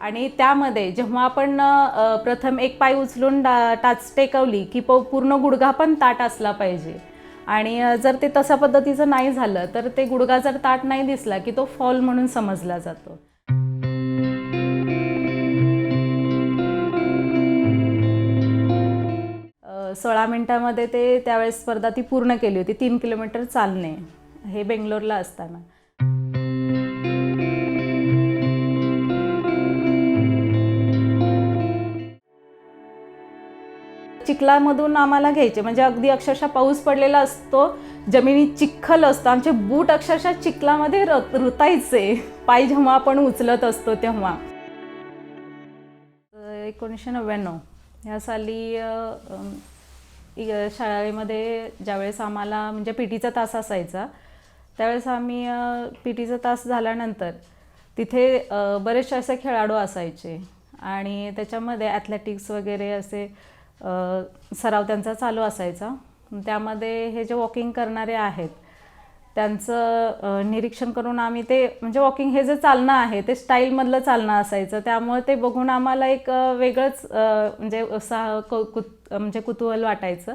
आणि त्यामध्ये जेव्हा आपण प्रथम एक पाय उचलून डा टाच टेकवली की प पूर्ण गुडघा पण ताट असला पाहिजे. आणि जर ते तशा पद्धतीचं नाही झालं तर ते गुडघा जर ताट नाही दिसला की तो फॉल म्हणून समजला जातो. सोळा मिनिटामध्ये ते त्यावेळेस स्पर्धा ती पूर्ण केली होती तीन किलोमीटर चालणे हे बेंगलोरला असताना. चिखलामधून आम्हाला घ्यायचे. म्हणजे अगदी अक्षरशः पाऊस पडलेला असतो जमिनीत चिखल असतो. आमचे बूट अक्षरशः चिखलामध्ये र रुतायचे. पाय जेव्हा आपण उचलत असतो तेव्हा. एकोणीसशे नव्याण्णव. ह्या साली शाळेमध्ये ज्यावेळेस आम्हाला म्हणजे पी टीचा तास असायचा त्यावेळेस आम्ही पी टीचा तास झाल्यानंतर तिथे बरेचसे असे खेळाडू असायचे. आणि त्याच्यामध्ये ॲथलेटिक्स वगैरे असे सराव त्यांचा चालू असायचा. त्यामध्ये हे जे वॉकिंग करणारे आहेत त्यांचं निरीक्षण करून आम्ही ते म्हणजे वॉकिंग हे जे चालणं आहे ते स्टाईलमधलं चालणं असायचं. त्यामुळे ते बघून आम्हाला एक वेगळंच म्हणजे सा कौ कुत म्हणजे कुतूहल वाटायचं.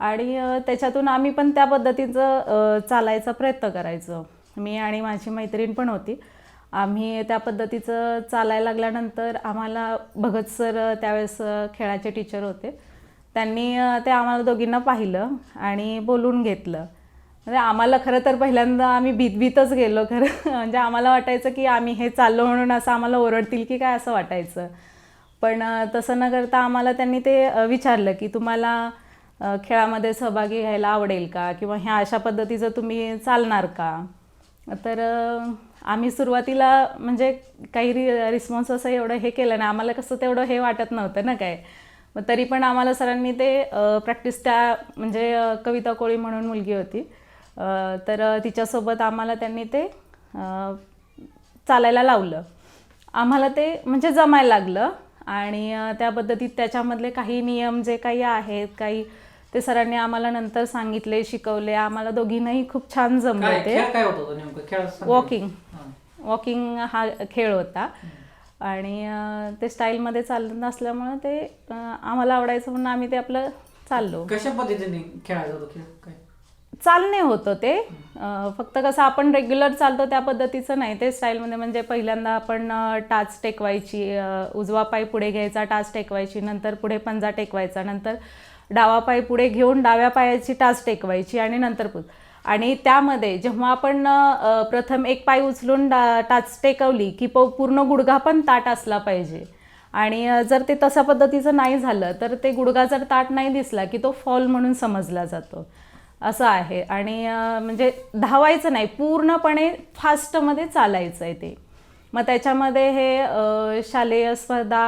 आणि त्याच्यातून आम्ही पण त्या पद्धतीचं चालायचा प्रयत्न करायचो. मी आणि माझी मैत्रीण पण होती. आम्ही त्या पद्धतीचं चालायला लागल्यानंतर आम्हाला भगत सर त्यावेळेस खेळाचे टीचर होते. त्यांनी ते आम्हाला दोघींना पाहिलं आणि बोलून घेतलं. म्हणजे आम्हाला खरं तर पहिल्यांदा आम्ही भीतभीतच गेलो. खरं म्हणजे आम्हाला वाटायचं की आम्ही हे चाललो म्हणून असं आम्हाला ओरडतील की काय असं वाटायचं. पण तसं न करता आम्हाला त्यांनी ते विचारलं की तुम्हाला खेळामध्ये सहभागी घ्यायला आवडेल का? किंवा ह्या अशा पद्धतीचं तुम्ही चालणार का? तर आम्ही सुरुवातीला म्हणजे काही रि रिस्पॉन्स असं एवढं हे केलं नाही. आम्हाला कसं तेवढं हे वाटत नव्हतं ना काय. मग तरी पण आम्हाला सरांनी ते प्रॅक्टिस त्या म्हणजे कविता कोळी म्हणून मुलगी होती. तर तिच्यासोबत आम्हाला त्यांनी ते चालायला लावलं. आम्हाला ते म्हणजे जमायला लागलं आणि त्या पद्धतीत त्याच्यामधले काही नियम जे काही आहेत काही ते सरांनी आम्हाला नंतर सांगितले शिकवले. आम्हाला दोघींनाही खूप छान जमलं ते. वॉकिंग. वॉकिंग हा खेळ होता. आणि ते स्टाईलमध्ये चालत असल्यामुळं ते आम्हाला आवडायचं म्हणून आम्ही ते आपलं चाललो. कशा पद्धतीने खेळायचा होता खेळ काय? चालणे होतं ते. फक्त कसं आपण रेग्युलर चालतो त्या पद्धतीचं नाही. ते स्टाईलमध्ये म्हणजे पहिल्यांदा आपण टाच टेकवायची उजवा पाय पुढे घ्यायचा टाच टेकवायची नंतर पुढे पंजा टेकवायचा नंतर डावा पाय पुढे घेऊन डाव्या पायाची टाच टेकवायची आणि नंतर पुढ. आणि त्यामध्ये जेव्हा आपण प्रथम एक पाय उचलून डा टाच टेकवली की प पूर्ण गुडघा पण ताट असला पाहिजे. आणि जर ते तशा पद्धतीचं नाही झालं तर ते गुडघा जर ताट नाही दिसला की तो फॉल म्हणून समजला जातो. असं आहे. आणि म्हणजे धावायचं नाही पूर्णपणे फास्टमध्ये चालायचं आहे ते. मग त्याच्यामध्ये हे शालेय स्पर्धा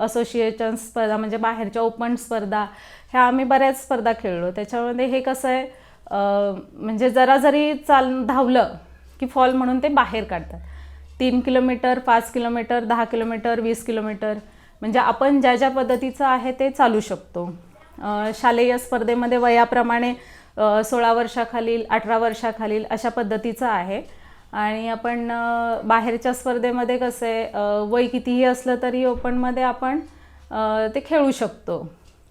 असोसिएशन स्पर्धा म्हणजे बाहेरच्या ओपन स्पर्धा ह्या आम्ही बऱ्याच स्पर्धा खेळलो. त्याच्यामध्ये हे कसं आहे म्हणजे जरा जरी चाल धावलं की फॉल म्हणून ते बाहेर काढतात. तीन किलोमीटर पाच किलोमीटर दहा किलोमीटर वीस किलोमीटर म्हणजे आपण ज्या ज्या पद्धतीचं आहे ते चालू शकतो. शालेय स्पर्धेमध्ये वयाप्रमाणे सोळा वर्षाखालील अठरा वर्षाखालील अशा पद्धतीचं आहे. आणि आपण बाहेरच्या स्पर्धेमध्ये कसं आहे वय कितीही असलं तरी ओपनमध्ये आपण ते खेळू शकतो.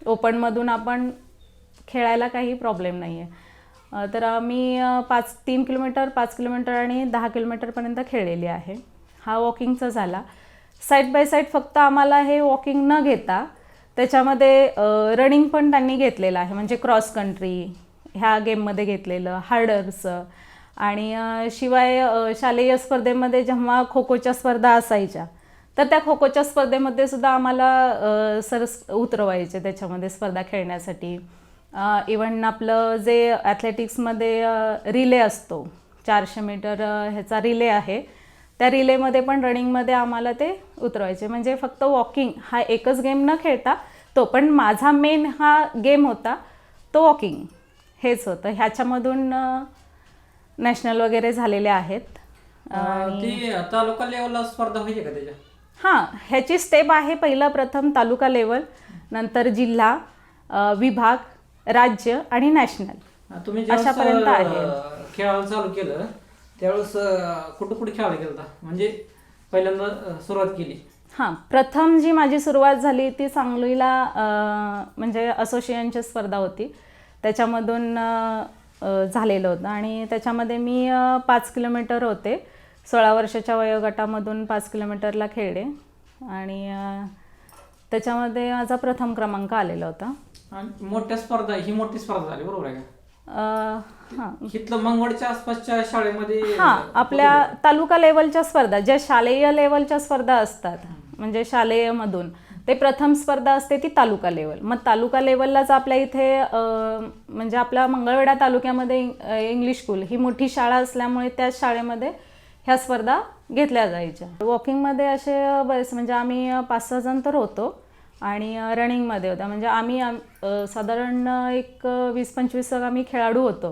ओपनमधून आपण खेळायला काही प्रॉब्लेम नाही आहे तर आम्ही पाच तीन किलोमीटर पाच किलोमीटर आणि दहा किलोमीटरपर्यंत खेळलेली आहे. हा वॉकिंगचा झाला. साईड बाय साईड फक्त आम्हाला हे वॉकिंग न घेता त्याच्यामध्ये रनिंग पण त्यांनी घेतलेलं आहे. म्हणजे क्रॉस कंट्री ह्या गेममध्ये घेतलेलं हार्डर्स आणि शिवाय शालेय स्पर्धेमध्ये जेव्हा खो खोच्या स्पर्धा असायच्या तर त्या खो खोच्या स्पर्धेमध्ये सुद्धा आम्हाला सरस उतरवायचे त्याच्यामध्ये स्पर्धा खेळण्यासाठी. इवन आपलं जे ॲथलेटिक्समध्ये रिले असतो चारशे मीटर ह्याचा रिले आहे त्या रिलेमध्ये पण रनिंगमध्ये आम्हाला ते उतरवायचे. म्हणजे फक्त वॉकिंग हा एकच गेम न खेळता तो पण माझा मेन हा गेम होता तो वॉकिंग हेच होतं. ह्याच्यामधून नॅशनल वगैरे झालेले आहेत. ती तालुका लेवलला स्पर्धा व्हायची का त्याच्या? हां ह्याची स्टेप आहे पहिलं प्रथम तालुका लेवल नंतर जिल्हा विभाग राज्य आणि नॅशनल. तुम्ही अशापर्यंत आहे. खेळायला चालू केलं त्यावेळेस कुठं कुठे खेळायला गेलता? म्हणजे पहिल्यांदा सुरुवात केली. हां प्रथम जी माझी सुरुवात झाली ती सांगलीला म्हणजे असोसिएशनची स्पर्धा होती. त्याच्यामधून झालेलं होतं. आणि त्याच्यामध्ये मी पाच किलोमीटर होते. सोळा वर्षाच्या वयोगटामधून पाच किलोमीटरला खेळले. आणि त्याच्यामध्ये माझा प्रथम क्रमांक आलेला होता. आणि मोठ्या स्पर्धा ही मोठी स्पर्धा झाली बरोबर आहे का? हां. इथलं मंगवडच्या आसपासच्या शाळेमध्ये हां आपल्या तालुका लेवलच्या स्पर्धा ज्या शालेय लेवलच्या स्पर्धा असतात म्हणजे शालेयमधून ते प्रथम स्पर्धा असते ती तालुका लेवल. मग तालुका लेवललाच आपल्या इथे म्हणजे आपल्या मंगळवेढा तालुक्यामध्ये इंग्लिश स्कूल ही मोठी शाळा असल्यामुळे त्या शाळेमध्ये ह्या स्पर्धा घेतल्या जायच्या. वॉकिंगमध्ये असे बरेच म्हणजे आम्ही पाच सहा जण तर होतो. आणि रनिंगमध्ये होता. म्हणजे आम्ही आम- साधारण एक वीस पंचवीस आम्ही खेळाडू होतो.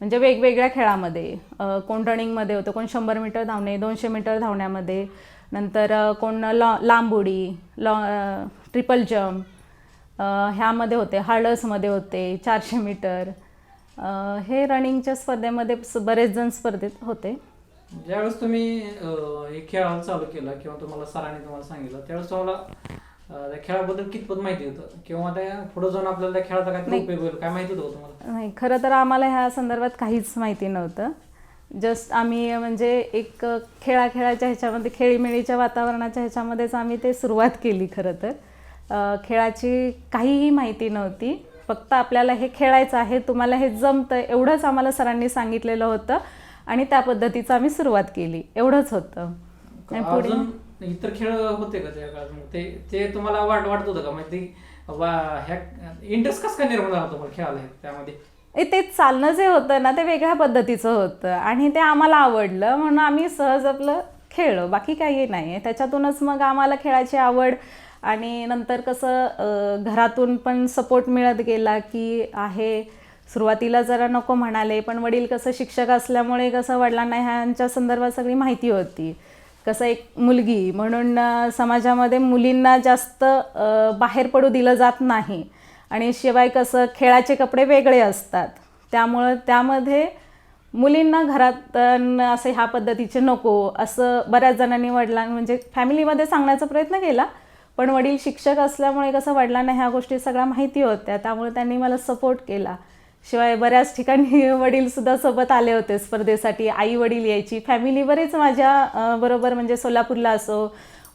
म्हणजे वेगवेगळ्या खेळामध्ये. कोण रनिंगमध्ये होतं कोण शंभर मीटर धावणे दोनशे मीटर धावण्यामध्ये. नंतर कोण लॉ लांब उडी लॉ ट्रिपल जम्प ह्यामध्ये होते हार्डर्समध्ये होते चारशे मीटर. हे रनिंगच्या स्पर्धेमध्ये बरेच जण स्पर्धेत होते. ज्यावेळेस तुम्ही हे खेळ चालू केला किंवा तुम्हाला सरांनी तुम्हाला सांगितलं त्यावेळेस तुम्हाला अं, त्या खेळाबद्दल कितपत माहिती होतं? किंवा त्या पुढे जाऊन आपल्याला त्या खेळाचा काय उपयोग होईल? काय माहिती होतं तुम्हाला? नाही खरं तर आम्हाला ह्या संदर्भात काहीच माहिती नव्हतं. जस्ट आम्ही म्हणजे एक खेळा खेळाच्या ह्याच्यामध्ये खेळीमेळीच्या वातावरणाच्या ह्याच्यामध्येच आम्ही ते सुरुवात केली खरं तर. अ, खेळाची काहीही माहिती नव्हती. फक्त आपल्याला हे खेळायचं आहे तुम्हाला हे जमतं एवढंच आम्हाला सरांनी सांगितलेलं होतं आणि त्या पद्धतीचं आम्ही सुरुवात केली. एवढंच होतं. आणि पुढे अजून इतर खेळ होते का त्या काळात? मग ते ते तुम्हाला वाट वाटत होतं का? म्हणजे वा- ह्या इंटरेस्ट कसं काय निर्माण झाला तुम्हाला खेळायला त्यामध्ये? ते चालणं जे होतं ना ते वेगळ्या पद्धतीचं होतं. आणि ते आम्हाला आवडलं म्हणून आम्ही सहज आपलं खेळलो. बाकी काही नाही. आहे त्याच्यातूनच मग आम्हाला खेळाची आवड आणि नंतर कसं घरातून पण सपोर्ट मिळत गेला की आहे सुरुवातीला जरा नको म्हणाले पण वडील कसं शिक्षक असल्यामुळे कसं वडिलांना ह्यांच्या संदर्भात सगळी माहिती होती. कसं एक मुलगी म्हणून समाजामध्ये मुलींना जास्त बाहेर पडू दिलं जात नाही. आणि शिवाय कसं खेळाचे कपडे वेगळे असतात. त्यामुळं त्यामध्ये मुलींना घरात असं असे ह्या पद्धतीचे नको असं बऱ्याच जणांनी वडिलां म्हणजे फॅमिलीमध्ये सांगण्याचा प्रयत्न केला. पण वडील शिक्षक असल्यामुळे कसं वडिलांना ह्या गोष्टी सगळ्या माहिती होत्या. त्यामुळे त्यांनी मला सपोर्ट केला. शिवाय बऱ्याच ठिकाणी वडीलसुद्धा सोबत आले होते स्पर्धेसाठी. आई वडील यायची. फॅमिली बरेच माझ्या बरोबर म्हणजे सोलापूरला असो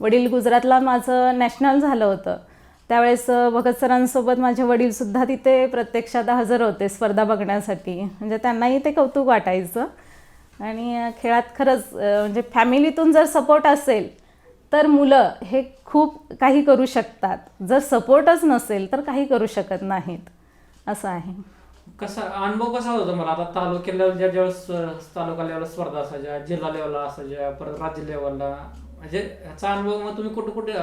वडील गुजरातला माझं नॅशनल झालं होतं. त्यावेळेस भगत सरांसोबत माझे वडीलसुद्धा तिथे प्रत्यक्षात हजर होते स्पर्धा बघण्यासाठी. म्हणजे त्यांनाही ते कौतुक वाटायचं. आणि खेळात खरंच म्हणजे फॅमिलीतून जर सपोर्ट असेल तर मुलं हे खूप काही करू शकतात. जर सपोर्टच नसेल तर काही करू शकत नाहीत. असं आहे. कसा अनुभव कसा होता मला आता तालुक्या लेवलच्या ज्यावेळेस तालुका लेवलला स्पर्धा असायच्या जिल्हा लेवलला असायच्या परत राज्य लेवलला म्हणजे ह्याचा अनुभव मग तुम्ही कुठे कुठे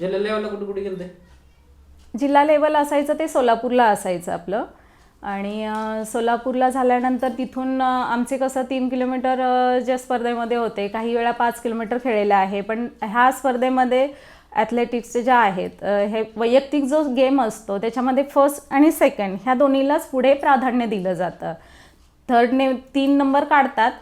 जिल्हा लेवलला कुठे कुठे गेले जिल्हा लेवल असायचं ते सोलापूरला असायचं आपलं. आणि सोलापूरला झाल्यानंतर तिथून आमचे कसं तीन किलोमीटर ज्या स्पर्धेमध्ये होते काही वेळा पाच किलोमीटर खेळलेलं आहे. पण ह्या स्पर्धेमध्ये ॲथलेटिक्सचे ज्या आहेत हे वैयक्तिक जो गेम असतो त्याच्यामध्ये फर्स्ट आणि सेकंड ह्या दोन्हीलाच पुढे प्राधान्य दिलं जातं. थर्डने तीन नंबर काढतात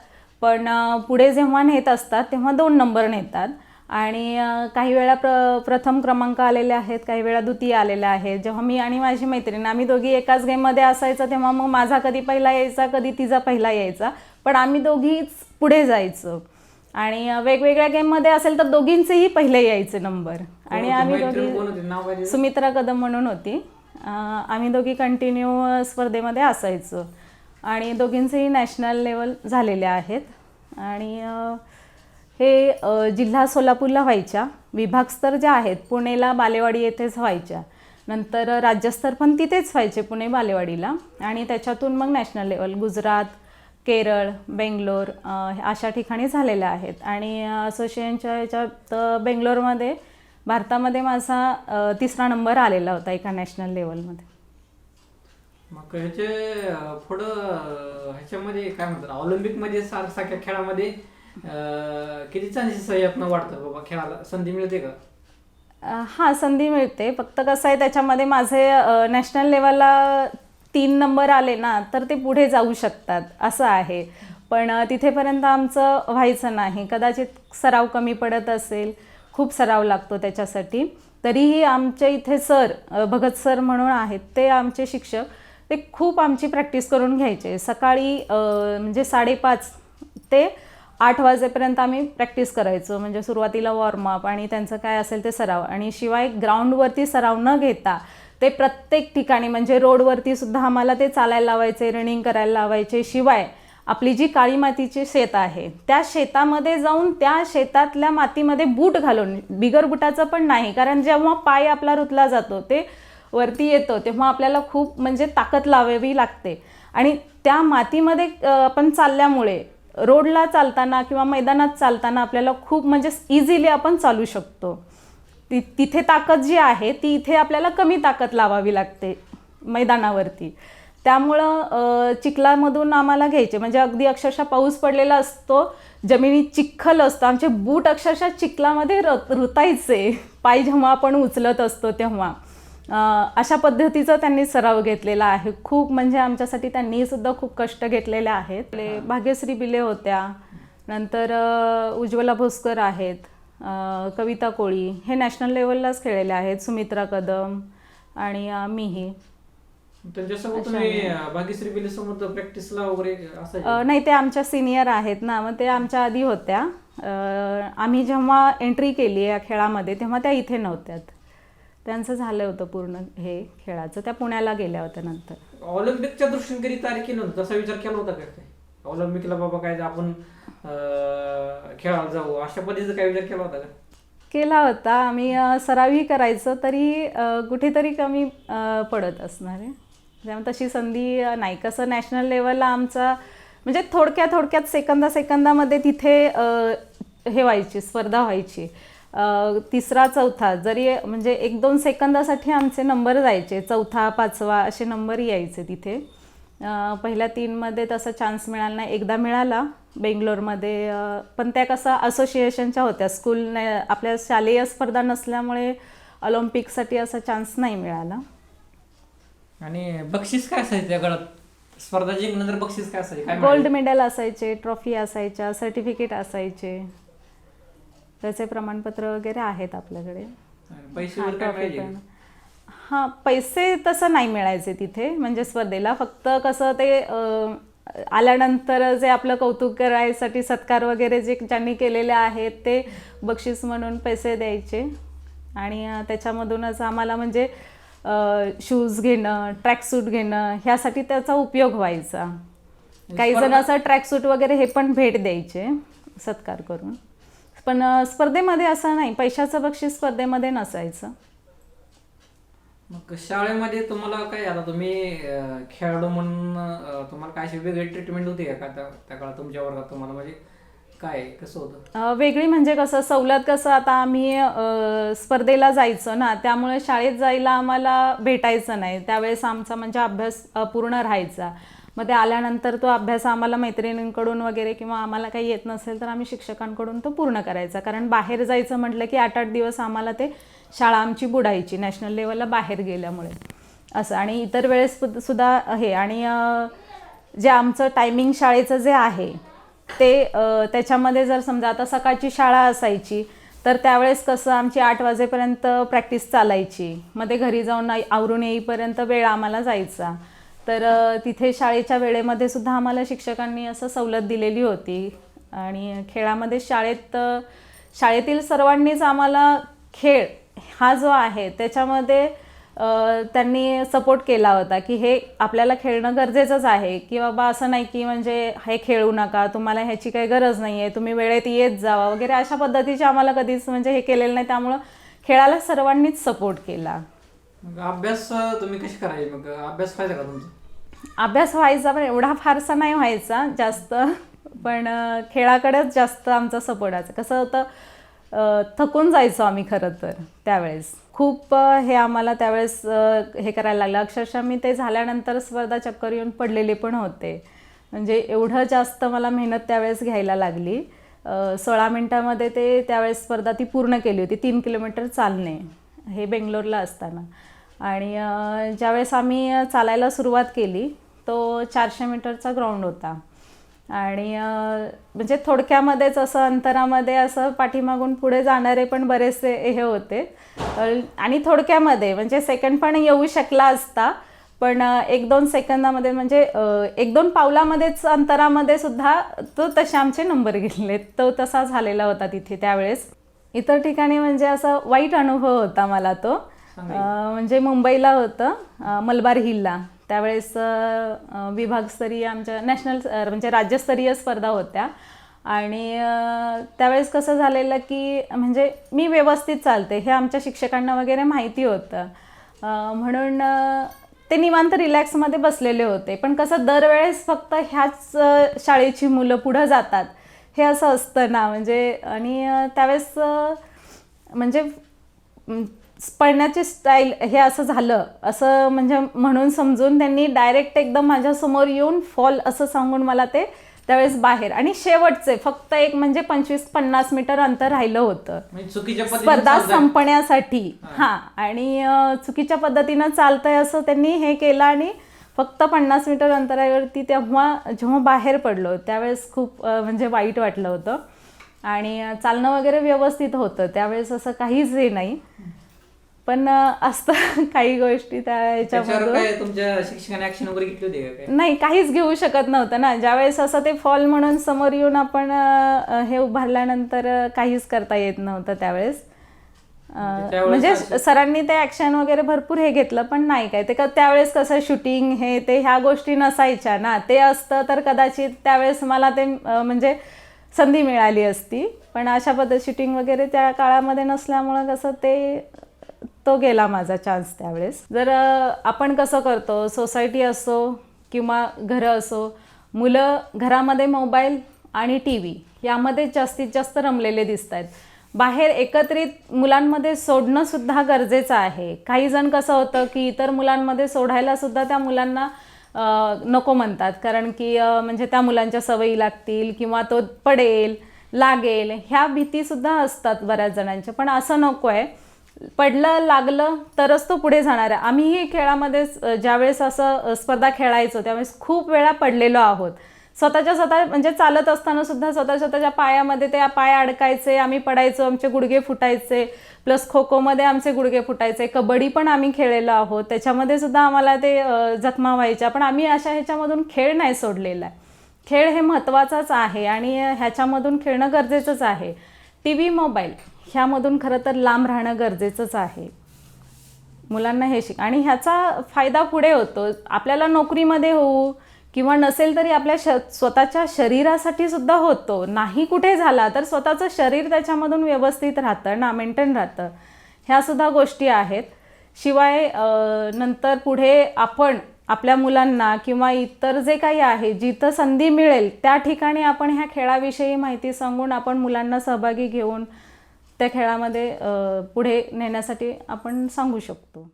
पण पुढे जेव्हा नेत असतात तेव्हा दोन नंबर नेतात. आणि काही वेळा प्र प्रथम क्रमांक आलेले आहेत काही वेळा द्वितीय आलेले आहेत. जेव्हा मी आणि माझी मैत्रीण आम्ही दोघी एकाच गेममध्ये असायचं तेव्हा मग माझा कधी पहिला यायचा कधी तिचा पहिला यायचा. पण आम्ही दोघीच पुढे जायचं. आणि वेगवेगळ्या गेममध्ये असेल तर दोघींचेही पहिले यायचे नंबर. आणि? आम्ही दोघी? सुमित्रा कदम म्हणून होती. आम्ही दोघी कंटिन्यू स्पर्धेमध्ये असायचो. आणि दोघींचेही नॅशनल लेवल झालेले आहेत. आणि हे जिल्हा सोलापूरला व्हायच्या. विभागस्तर ज्या आहेत पुणेला बालेवाडी येथेच व्हायच्या. नंतर राज्यस्तर पण तिथेच व्हायचे पुणे बालेवाडीला. आणि त्याच्यातून मग नॅशनल लेवल गुजरात केरळ बेंगलोर अशा ठिकाणी झालेल्या आहेत. आणि असोसिएशनच्या ह्याच्यात बेंगलोरमध्ये भारतामध्ये माझा तिसरा नंबर आलेला होता एका नॅशनल लेवलमध्ये मग ह्याचे पुढं ह्याच्यामध्ये काय म्हणतात ऑलिम्पिकमध्ये सारख्या खेळामध्ये किती चान्सेस यातन वाढतं बाबा खेळाला? संधी मिळते का? हां संधी मिळते. फक्त कसं आहे त्याच्यामध्ये माझे नॅशनल लेवलला तीन नंबर आले ना तर ते पुढे जाऊ शकतात. असं आहे. पण तिथेपर्यंत आमचं व्हायचं नाही. कदाचित सराव कमी पडत असेल. खूप सराव लागतो त्याच्यासाठी. तरीही आमच्या इथे सर भगत सर म्हणून आहेत. ते आमचे शिक्षक. ते खूप आमची प्रॅक्टिस करून घ्यायचे. सकाळी म्हणजे साडेपाच ते आठ वाजेपर्यंत आम्ही प्रॅक्टिस करायचो. म्हणजे सुरुवातीला वॉर्मअप आणि त्यांचं काय असेल ते सराव. आणि शिवाय ग्राउंडवरती सराव न घेता ते प्रत्येक ठिकाणी म्हणजे रोडवरती सुद्धा आम्हाला ते चालायला लावायचे रनिंग करायला लावायचे. शिवाय आपली जी काळी मातीची शेत आहे त्या शेतामध्ये जाऊन त्या शेतातल्या मातीमध्ये बूट घालून बिगर बुटाचं पण नाही कारण जेव्हा पाय आपला रुतला जातो ते वरती येतो तेव्हा आपल्याला खूप म्हणजे ताकद लावावी लागते. आणि त्या मातीमध्ये आपण चालल्यामुळे रोडला चालताना किंवा मैदानात चालताना आपल्याला खूप म्हणजे इझिली आपण चालू शकतो. ति तिथे ताकद जी आहे ती इथे आपल्याला कमी ताकद लावावी लागते मैदानावरती. त्यामुळं चिखलामधून आम्हाला घ्यायचे. म्हणजे अगदी अक्षरशः पाऊस पडलेला असतो जमिनीत चिखल असतो. आमचे बूट अक्षरशः चिखलामध्ये र रुतायचे. पाय जेव्हा आपण उचलत असतो तेव्हा. अशा पद्धतीचा त्यांनी सराव घेतलेला आहे. खूप म्हणजे आमच्यासाठी त्यांनीसुद्धा खूप कष्ट घेतलेले आहेत. भाग्यश्री बिले होत्या. नंतर उज्ज्वला भोसकर आहेत. कविता कोळी हे नॅशनल लेवललाच खेळलेले आहेत सुमित्रा कदम आणि मीही. प्रॅक्टिसला वगैरे नाही ते आमच्या सिनियर आहेत ना मग ते आमच्या आधी होत्या. आम्ही जेव्हा एंट्री केली या खेळामध्ये तेव्हा त्या इथे नव्हत्यात. त्यांचं झालं होतं पूर्ण हे खेळाचं त्या पुण्याला गेल्या होत्या नंतर. ऑलिम्पिकच्या दृष्टीने केली नव्हती तसा विचार केला होता का केला बाबा काय आपण खेळायला जाऊ अशा पद्धतीचा काय विचार केला होता का? केला होता. आम्ही सरावही करायचं तरी कुठेतरी कमी पडत असणार आहे. त्यामुळे तशी संधी नाही. कसं नॅशनल लेवलला आमचा म्हणजे थोडक्या थोडक्यात सेकंदा सेकंदामध्ये तिथे हे व्हायची स्पर्धा व्हायची. तिसरा चौथा जरी म्हणजे एक दोन सेकंदासाठी आमचे नंबर जायचे. चौथा पाचवा असे नंबर यायचे तिथे. पहिल्या तीनमध्ये तसा चान्स मिळाला नाही. एकदा मिळाला बेंगलोरमध्ये पण त्या कसं असोसिएशनच्या होत्या. स्कूल आपल्या शालेय स्पर्धा नसल्यामुळे ऑलिम्पिकसाठी असा चान्स नाही मिळाला. आणि बक्षीस काय असायचं त्या स्पर्धा जिंकल्यानंतर बक्षीस काय असायचे? गोल्ड? मेडल असायचे ट्रॉफी असायच्या सर्टिफिकेट असायचे. त्याचे प्रमाणपत्र वगैरे आहेत आपल्याकडे. पैसे हा, पैसे तसं नाही मिळायचे तिथे. म्हणजे स्पर्धेला फक्त कसं ते आल्यानंतर जे आपलं कौतुक करायसाठी सत्कार वगैरे जे ज्यांनी केलेले आहेत ते बक्षीस म्हणून पैसे द्यायचे. आणि त्याच्यामधूनच आम्हाला म्हणजे शूज घेणं ट्रॅकसूट घेणं ह्यासाठी त्याचा उपयोग व्हायचा. काही जण असं ट्रॅकसूट वगैरे हे पण भेट द्यायचे सत्कार करून. पण स्पर्धेमध्ये असं नाही. पैशाचं बक्षीस स्पर्धेमध्ये नसायचं. मग शाळेमध्ये तुम्हाला काय आता तुम्ही अं, खेळाडू म्हणून अं, तुम्हाला काय अशी वेगळी ट्रीटमेंट होती का? त्या त्या काळात तुमच्या वर्गात तुम्हाला म्हणजे काय कसं होतं? अ, वेगळी म्हणजे कसं सवलत कसं आता आम्ही अ, स्पर्धेला जायचं ना त्यामुळे शाळेत जायला आम्हाला भेटायचं नाही. त्यावेळेस आमचा म्हणजे अभ्यास पूर्ण राहायचा. मग ते आल्यानंतर तो अभ्यास आम्हाला मैत्रिणींकडून वगैरे किंवा आम्हाला काही येत नसेल तर आम्ही शिक्षकांकडून तो पूर्ण करायचा. कारण बाहेर जायचं म्हटलं की आठ आठ दिवस आम्हाला ते शाळा आमची बुडायची नॅशनल लेवलला बाहेर गेल्यामुळे. असं. आणि इतर वेळेस सुद्धा हे. आणि जे आमचं टायमिंग शाळेचं जे आहे ते त्याच्यामध्ये जर समजा आता सकाळची शाळा असायची तर त्यावेळेस कसं आमची आठ वाजेपर्यंत प्रॅक्टिस चालायची. मग ते घरी जाऊन आवरून येईपर्यंत वेळ आम्हाला जायचा. तर तिथे शाळेच्या वेळेमध्ये सुद्धा आम्हाला शिक्षकांनी असं सवलत दिलेली होती. आणि खेळामध्ये शाळेत शाळेतील सर्वांनीच आम्हाला खेळ हा जो आहे त्याच्यामध्ये त्यांनी सपोर्ट केला होता की हे आपल्याला खेळणं गरजेचंच आहे. की बाबा असं नाही की म्हणजे हे खेळू नका तुम्हाला ह्याची काही गरज नाही आहे तुम्ही वेळेत येत जावा वगैरे अशा पद्धतीचे आम्हाला कधीच म्हणजे हे केलेलं नाही. त्यामुळं खेळाला सर्वांनीच सपोर्ट केला. मग अभ्यास तुम्ही कशी करायची? मग अभ्यास व्हायचा का तुमचा? अभ्यास व्हायचा पण एवढा फारसा नाही व्हायचा जास्त. पण खेळाकडेच जास्त आमचा सपोर्ट आहे कसं होतं थकून जायचो आम्ही खरं तर त्यावेळेस. खूप हे आम्हाला त्यावेळेस हे करायला लागलं. अक्षरशः मी ते झाल्यानंतर स्पर्धा चक्कर येऊन पडलेले पण होते. म्हणजे एवढं जास्त मला मेहनत त्यावेळेस घ्यायला लागली. सोळा मिनटामध्ये ते त्यावेळेस स्पर्धा ती पूर्ण केली होती. तीन किलोमीटर चालणे हे बेंगलोरला असताना. आणि ज्यावेळेस आम्ही चालायला सुरुवात केली तो चारशे मीटरचा ग्राउंड होता. आणि म्हणजे थोडक्यामध्येच असं अंतरामध्ये असं पाठीमागून पुढे जाणारे पण बरेचसे हे होते. आणि थोडक्यामध्ये म्हणजे सेकंड पण येऊ शकला असता पण एक दोन सेकंदामध्ये म्हणजे एक दोन पावलामध्येच अंतरामध्ये सुद्धा तो तसे आमचे नंबर गेले तो तसा झालेला होता तिथे त्यावेळेस. इतर ठिकाणी म्हणजे असा वाईट अनुभव होता मला तो. म्हणजे मुंबईला होतं मलबार हिलला. त्यावेळेस विभागस्तरीय आमच्या नॅशनल म्हणजे राज्यस्तरीय स्पर्धा होत्या. आणि त्यावेळेस कसं झालेलं की म्हणजे मी व्यवस्थित चालते हे आमच्या शिक्षकांना वगैरे माहिती होतं. म्हणून ते निवांत रिलॅक्समध्ये बसलेले होते. पण कसं दरवेळेस फक्त ह्याच शाळेची मुलं पुढं जातात हे असं असतं ना. म्हणजे आणि त्यावेळेस म्हणजे पळण्याची स्टाईल हे असं झालं. असं म्हणजे म्हणून समजून त्यांनी डायरेक्ट एकदम माझ्यासमोर येऊन फॉल असं सांगून मला ते त्यावेळेस बाहेर. आणि शेवटचे फक्त एक म्हणजे पंचवीस पन्नास मीटर अंतर राहिलं होतं. म्हणजे स्पर्धा. संपण्यासाठी. हा. आणि चुकीच्या पद्धतीनं चालतंय असं त्यांनी हे केलं आणि फक्त पन्नास मीटर अंतरावरती तेव्हा जेव्हा बाहेर पडलो त्यावेळेस खूप म्हणजे वाईट वाटलं होतं. आणि चालणं वगैरे व्यवस्थित होतं. त्यावेळेस असं काहीच हे नाही. पण असतं काही गोष्टी त्या काय नाही काहीच घेऊ शकत नव्हतं ना. ज्यावेळेस असं ते फॉल म्हणून समोर येऊन आपण हे उभारल्यानंतर काहीच करता येत नव्हतं त्यावेळेस. म्हणजे म्हणजे सरांनी ते ऍक्शन वगैरे भरपूर हे घेतलं पण नाही काय. ते क- त्यावेळेस कसं शूटिंग हे ते ह्या गोष्टी नसायच्या ना. ते असतं तर कदाचित त्यावेळेस मला ते म्हणजे संधी मिळाली असती. पण अशा पद्धत शूटिंग वगैरे त्या काळामध्ये नसल्यामुळं कसं ते तो गेला माझा चान्स त्यावेळेस. जर आपण कसं करतो सोसायटी असो किंवा घरं असो मुलं घरामध्ये मोबाईल आणि टी व्ही यामध्ये जास्तीत जास्त रमलेले दिसत आहेत बाहेर एकत्रित मुलांमध्ये सोडणं सुद्धा गरजेचं आहे. काही जण कसं होतं की इतर मुलांमध्ये सोडायलासुद्धा त्या मुलांना नको म्हणतात. कारण की म्हणजे त्या मुलांच्या सवयी लागतील किंवा तो पडेल लागेल ह्या भीतीसुद्धा असतात बऱ्याच जणांच्या. पण असं नको आहे. पडलं लागलं तरच तो पुढे जाणार आहे. आम्हीही खेळामध्ये ज्यावेळेस असं स्पर्धा खेळायचो त्यावेळेस खूप वेळा पडलेलो आहोत. स्वतःच्या स्वतः म्हणजे चालत असताना सुद्धा स्वतः स्वतःच्या पायामध्ये ते पाय अडकायचे आम्ही पडायचो आमचे गुडघे फुटायचे. प्लस खो खोमध्ये आमचे गुडघे फुटायचे. कबड्डी पण आम्ही खेळलेलो आहोत. त्याच्यामध्ये सुद्धा आम्हाला ते जखमा व्हायच्या. पण आम्ही अशा ह्याच्यामधून खेळ नाही सोडलेला आहे. खेळ हे महत्त्वाचाच आहे आणि ह्याच्यामधून खेळणं गरजेचंच आहे. T V mobile. ह्यामधून खरं तर लांब राहणं गरजेचंच आहे. मुलांना हे शिक आणि ह्याचा फायदा पुढे होतो. आपल्याला नोकरीमध्ये होऊ किंवा नसेल तरी आपल्या श स्वतःच्या शरीरासाठी सुद्धा होतो. नाही कुठे झाला तर स्वतःचं शरीर त्याच्यामधून व्यवस्थित राहतं ना मेंटेन राहतं. ह्यासुद्धा गोष्टी आहेत. शिवाय नंतर पुढे आपण आपल्या मुलांना किंवा इतर जे काही आहे जिथं संधी मिळेल त्या ठिकाणी आपण ह्या खेळाविषयी माहिती सांगून आपण मुलांना सहभागी घेऊन त्या खेळामध्ये पुढे नेण्यासाठी आपण सांगू शकतो.